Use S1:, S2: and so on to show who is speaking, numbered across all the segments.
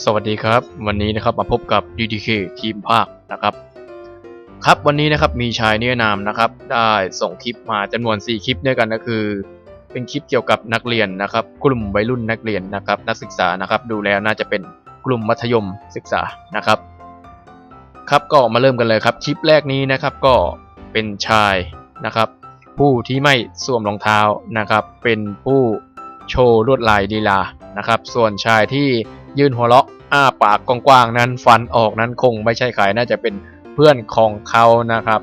S1: สวัสดีครับ วันนี้นะครับมาพบกับ DTK ทีมภาคนะครับ ครับวันนี้นะครับมีชายนิรนามนะครับ ได้ส่งคลิปมาจำนวน 4 คลิปด้วยกันก็คือ เป็นคลิปเกี่ยวกับนักเรียนนะครับกลุ่มวัยรุ่นนักเรียนนะครับ นักศึกษานะครับ ดูแล้วน่าจะเป็นกลุ่มมัธยมศึกษานะครับ ครับก็มาเริ่มกันเลยครับคลิปแรกนี้นะครับก็เป็นชายนะครับ ผู้ที่ไม่สวมรองเท้านะครับ เป็นผู้โชว์ลวดลายลีลานะครับ ส่วนชายที่ ยืนหัวเราะอ้าปากกว้างๆนั้นฟันออกนั้นคงไม่ใช่ใครน่าจะเป็นเพื่อนของเขานะครับ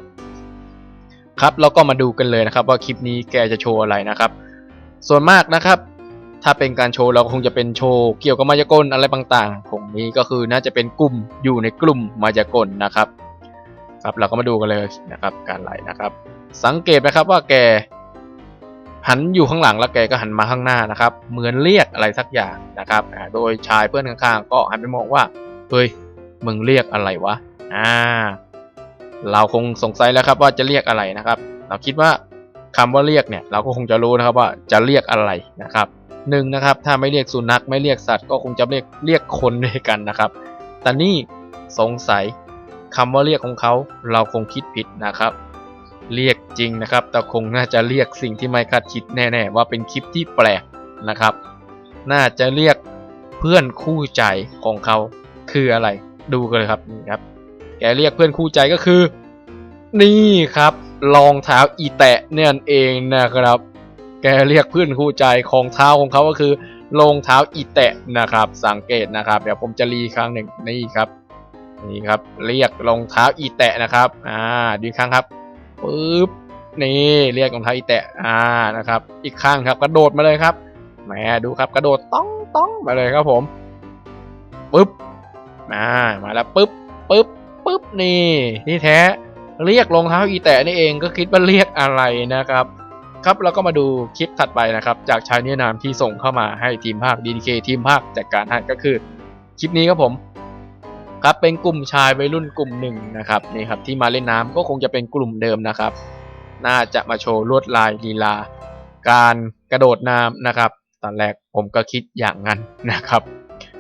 S1: ครับแล้วก็มาดูกันเลยนะครับ ว่าคลิปนี้แกจะโชว์อะไรนะครับ ส่วนมากนะครับ ถ้าเป็นการโชว์เราคงจะเป็นโชว์เกี่ยวกับมายากลอะไรต่างๆผมนี้ก็คือน่าจะเป็นกลุ่มอยู่ในกลุ่มมายากลนะครับ ครับเราก็มาดูกันเลยนะครับ การไหลนะครับ สังเกตนะครับว่าแก หันอยู่ข้างหลังแล้วแกก็หันมาข้างหน้านะครับ เหมือนเรียกอะไรสักอย่างนะครับ โดยชายเพื่อนข้างๆ ก็หันไปมองว่า เฮ้ย มึงเรียกอะไรวะ อ่า เราคงสงสัยแล้วครับว่าจะเรียกอะไรนะครับ เราคิดว่าคำว่าเรียกเนี่ย เราก็คงจะรู้นะครับว่าจะเรียกอะไรนะครับหนึ่งนะครับ ถ้าไม่เรียกสุนัขไม่เรียกสัตว์ก็คงจะเรียกเรียกคนด้วยกันนะครับ แต่นี่สงสัยคำว่าเรียกของเขาเราคงคิดผิดนะครับ เรียกจริงนะครับ แต่คงน่าจะเรียกสิ่งที่ไม่คาดคิดแน่ๆ ว่าเป็นคลิปที่แปลกนะครับ น่าจะเรียกเพื่อนคู่ใจของเขาคืออะไร ดูกันเลยครับนี่ครับ แกเรียกเพื่อนคู่ใจก็คือ นี่ครับรองเท้าอีแตะเนี่ยเองนะครับ แกเรียกเพื่อนคู่ใจของเท้าของเขาก็คือรองเท้าอีแตะนะครับ สังเกตนะครับ เดี๋ยวผมจะรีครั้งหนึ่งนี่ครับนี่ครับ เรียกรองเท้าอีแตะนะครับ อ่าดีครั้งครับ ปึ๊บนี่เรียกรองเท้าอีแตะอ่านะครับ อีกข้างครับกระโดดมาเลยครับแหมดูครับกระโดดต้องต้องมาเลยครับผมปึ๊บมามาแล้วปึ๊บปึ๊บปึ๊บนี่ที่แท้ เรียกรองเท้าอีแตะนี่เองก็คิดว่าเรียกอะไรนะครับ ครับเราก็มาดูคลิปถัดไปนะครับ จากชายนิรนามที่ส่งเข้ามาให้ทีมภาค DDK ทีมภาคจัดการให้ก็คือคลิปนี้ครับผม ครับเป็นกลุ่มชายวัยรุ่นกลุ่มหนึ่งนะครับนี่ครับที่มาเล่นน้ำก็คงจะเป็นกลุ่มเดิมนะครับ น่าจะมาโชว์ลวดลายลีลา การกระโดดน้ำนะครับ ตอนแรกผมก็คิดอย่างนั้นนะครับ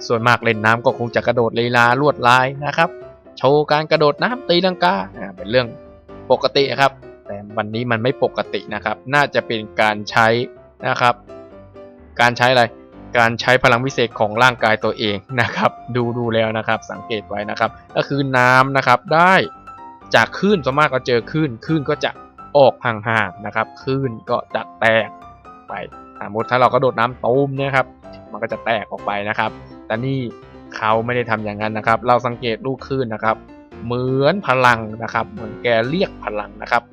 S1: ส่วนมากเล่นน้ำก็คงจะกระโดดลีลาลวดลายนะครับ โชว์การกระโดดน้ำตีลังกาเป็นเรื่องปกติครับ แต่วันนี้มันไม่ปกตินะครับ น่าจะเป็นการใช้นะครับ การใช้อะไร การใช้พลังวิเศษของร่างกายตัวเองนะครับ ดูดูแล้วนะครับสังเกตไว้นะครับ ก็คือน้ำนะครับได้จากคลื่นส่วนมากก็เจอคลื่นคลื่นก็จะออกห่างๆนะครับคลื่นก็จะแตกไปสมมติถ้าเราก็โดดน้ำตูมเนี่ยครับมันก็จะแตกออกไปนะครับ แต่นี่เขาไม่ได้ทำอย่างนั้นนะครับ เราสังเกตลูกคลื่นนะครับ เหมือนพลังนะครับ เหมือนแกเรียกพลังนะครับ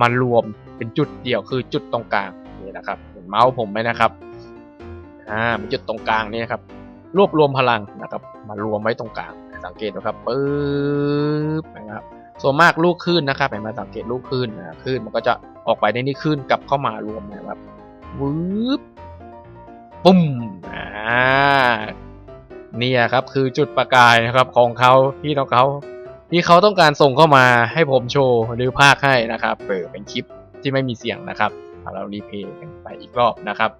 S1: มารวมเป็นจุดเดียวคือจุดตรงกลางนี่นะครับเห็นเมาส์ผมไหมนะครับ อ่าเป็นจุดตรงกลางนี่นะครับ รวบรวมพลังนะครับ มารวมไว้ตรงกลาง สังเกตนะครับปึ๊บนะครับ ส่วนมากลูกคลื่นนะครับเห็นไหมสังเกตลูกคลื่นนะคลื่นมันก็จะออกไปในนี้คลื่นกลับเข้ามารวมนะครับวืบปุ้มอ่าเนี่ยครับคือจุดประกายนะครับของเขาที่ต้องเขาที่เขาต้องการส่งเข้ามาให้ผมโชว์หรือภาคให้นะครับเปิดเป็นคลิปที่ไม่มีเสียงนะครับเรารีเพย์กันไปอีกรอบนะครับ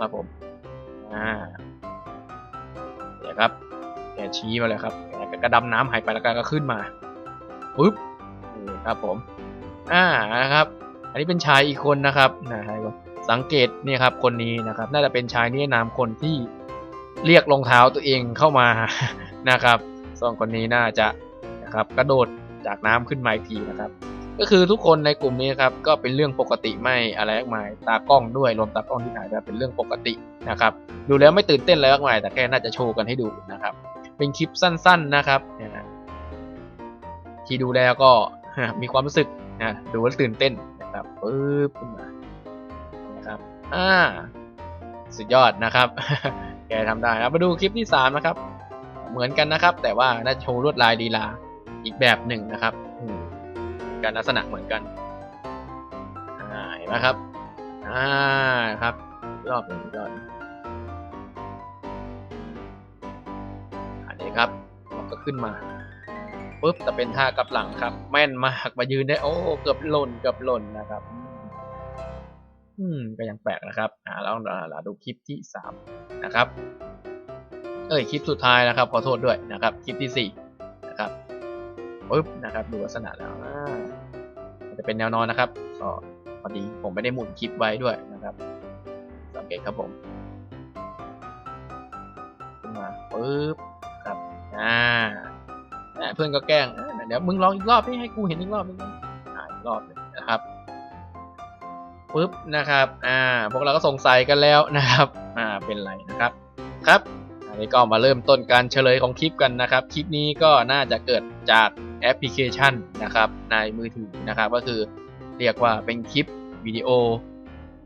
S1: ครับผมอ่าเดี๋ยวครับแกชี้มาเลยครับแกก็ดำน้ำหายไปแล้วแกก็ขึ้นมาปึ๊บนี่ครับผม อ่านะครับ อันนี้เป็นชายอีกคนนะครับนะครับสังเกตเนี่ยครับคนนี้นะครับ น่าจะเป็นชายนิรนามคนที่เรียกรองเท้าตัวเองเข้ามานะครับส่วนคนนี้น่าจะนะครับกระโดดจากน้ำขึ้นมาอีกทีนะครับ ก็คือทุกคนในกลุ่มนี้ครับก็เป็นเรื่องปกติไม่อะไรมากมาย ตากล้องด้วยรวมตากล้องที่ถ่ายด้วยเป็นเรื่องปกตินะครับดูแล้วไม่ตื่นเต้นอะไรมากมาย แต่แค่น่าจะโชว์กันให้ดูนะครับ เป็นคลิปสั้น ๆนะครับที่ดูแล้วก็มีความรู้สึกนะดูแล้วตื่นเต้นนะครับปึ๊บขึ้นมานะครับอ่าสุดยอดนะครับ แกทำได้นะมาดูคลิปที่สามนะครับ เหมือนกันนะครับ แต่ว่าน่าโชว์ลวดลายดีลาอีกแบบหนึ่งนะครับ การลักษณะเหมือนกันอ่าเห็นไหมครับอ่าครับ รอบหนึ่งรอบอันนี้ครับมันก็ขึ้นมาปุ๊บแต่เป็นท่ากับหลังครับ แม่นมากมายืนได้โอ้เกือบหล่นเกือบหล่นนะครับ อืมก็ยังแปลกนะครับอ่าแล้วเราดูคลิปที่สามนะครับ เอ้ยคลิปสุดท้ายนะครับขอโทษด้วยนะครับ คลิปที่สี่นะครับปึ๊บนะครับ ดูลักษณะแล้วอ่า จะเป็นแนวนอนนะครับก็พอดีผมไม่ได้หมุนคลิปไว้ด้วยนะครับสังเกตครับผมขึ้นมาปึ๊บครับอ่าเพื่อนก็แกล้งอ่าเดี๋ยวมึงลองอีกรอบนี่ให้กูเห็นอีกรอบนึงอ่าอีกรอบนึงนะครับปึ๊บนะครับ อ่า พวกเราก็สงสัยกันแล้วนะครับ อ่า เป็นไรนะครับ ครับ นี้ก็มาเริ่มต้นการเฉลยของคลิปกันนะครับ คลิปนี้ก็น่าจะเกิดจากแอปพลิเคชันนะครับในมือถือนะครับ ก็คือเรียกว่าเป็นคลิปวิดีโอ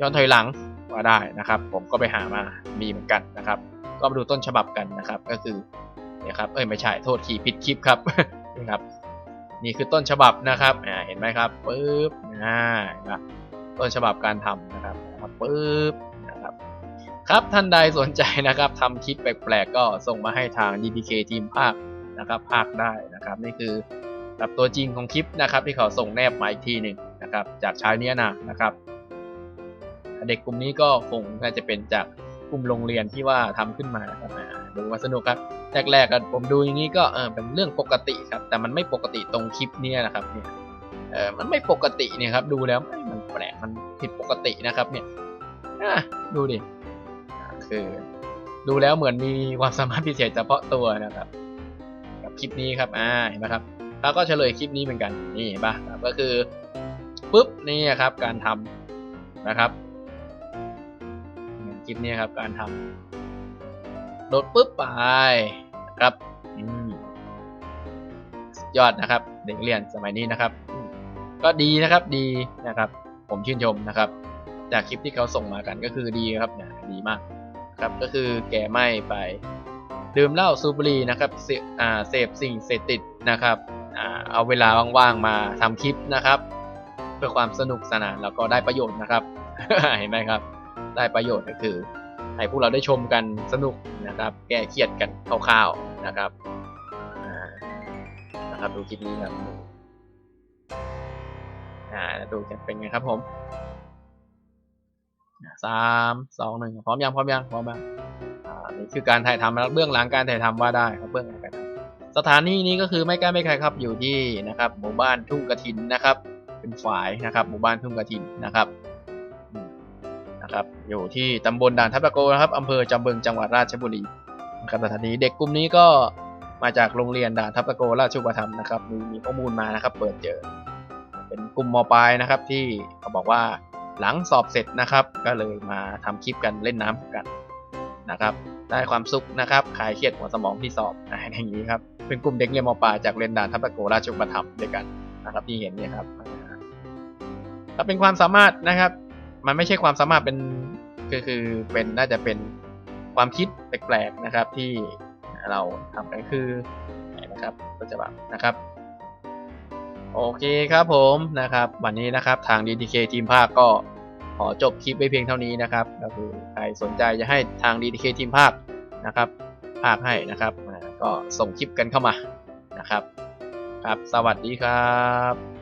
S1: ย้อนถอยหลังว่าได้นะครับ ผมก็ไปหามามีเหมือนกันนะครับ ก็มาดูต้นฉบับกันนะครับ ก็คือเนี่ยครับเอ้ยไม่ใช่โทษทีผิดคลิปครับนี่ครับ นี่คือต้นฉบับนะครับอ่าเห็นไหมครับปึ๊บอ่าเห็นปะต้นฉบับการทำนะครับนะครับปึ๊บ ครับท่านใดสนใจนะครับทำคลิปแปลกๆ ก็ส่งมาให้ทาง DPK ทีมภาคนะครับภาคได้นะครับนี่คือแบบตัวจริงของคลิปนะครับ ที่เขาส่งแนบมาอีกทีหนึ่งนะครับ จากชายเนี้ยนะนะครับ เด็กกลุ่มนี้ก็คงน่าจะเป็นจากกลุ่มโรงเรียนที่ว่าทำขึ้นมานะครับดูมาสนุกครับแรกๆกันผมดูอย่างนี้ก็เออเป็นเรื่องปกติครับ แต่มันไม่ปกติตรงคลิปเนี้ยนะครับเนี่ยเออมันไม่ปกติเนี่ยครับ ดูแล้วมันแปลกมันผิดปกตินะครับ เนี่ยดูดิ คือ ดูแล้วเหมือนมีความสามารถพิเศษเฉพาะตัวนะครับ กับคลิปนี้ครับอ่าเห็นไหมครับแล้วก็เฉลยคลิปนี้เหมือนกันนี่เห็นปะครับก็คือปุ๊บนี่ครับการทำนะครับคลิปนี้ครับการทำโหลดปุ๊บไปนะครับอยอดนะครับ เด็กเรียนสมัยนี้นะครับ ก็ดีนะครับดีนะครับ ผมชื่นชมนะครับ จากคลิปที่เขาส่งมากันก็คือดีครับเนี่ยดีมาก ครับก็คือแก่ไม่ไปดื่มเหล้าสูบบุหรี่นะครับเสพอ่าเสพสิ่งเสพติดนะครับอ่าเอาเวลาว่างๆมาทำคลิปนะครับ เพื่อความสนุกสนานแล้วก็ได้ประโยชน์นะครับเห็นไหมครับ ได้ประโยชน์ก็คือให้พวกเราได้ชมกันสนุกนะครับ แก้เครียดกันคร่าวๆนะครับนะครับดูคลิปนี้ครับอ่าดูกันเป็นไงครับผม สามสองหนึ่งพร้อมยังพร้อมยังพร้อมยังอ่านี่คือการถ่ายทำแล้วเบื้องหลังการถ่ายทำว่าได้ครับเบื้องหลังการสถานีนี้ก็คือไม่ใกล้ไม่ไกลครับอยู่ที่นะครับหมู่บ้านทุ่งกระถินนะครับ เป็นฝายนะครับหมู่บ้านทุ่งกระถินนะครับนะครับอยู่ที่ตำบลด่านทับตะโกนะครับอำเภอจำเบิงจังหวัดราชบุรีนะครับสถานีเด็กกลุ่มนี้ก็มาจากโรงเรียนด่านทับตะโกราชุปถัมนะครับมีมีข้อมูลมานะครับเปิดเจอ เป็นกลุ่มมปลายนะครับที่เขาบอกว่า หลังสอบเสร็จนะครับ ก็เลยมาทำคลิปกันเล่นน้ำกันนะครับ ได้ความสุขนะครับคลายเครียดหัวสมองที่สอบอะไรอย่างนี้ครับเป็นกลุ่มเด็กเรียนมปลายจากโรงเรียนด่านทับตะโกราชอุปถัมภ์ด้วยกันนะครับที่เห็นเนี่ยครับก็เป็นความสามารถนะครับ มันไม่ใช่ความสามารถเป็นคือคือเป็นน่าจะเป็นความคิดแปลกๆนะครับที่เราทำกันคือไหนะครับต้นฉบับนะครับ โอเคครับผมนะครับ วันนี้นะครับทาง DTK ทีมภาคก็ขอจบคลิปไว้เพียงเท่านี้นะครับก็คือใครสนใจจะให้ทาง DTK ทีมภาคนะครับ ภาคให้นะครับก็ส่งคลิปกันเข้ามานะครับ ครับ สวัสดีครับ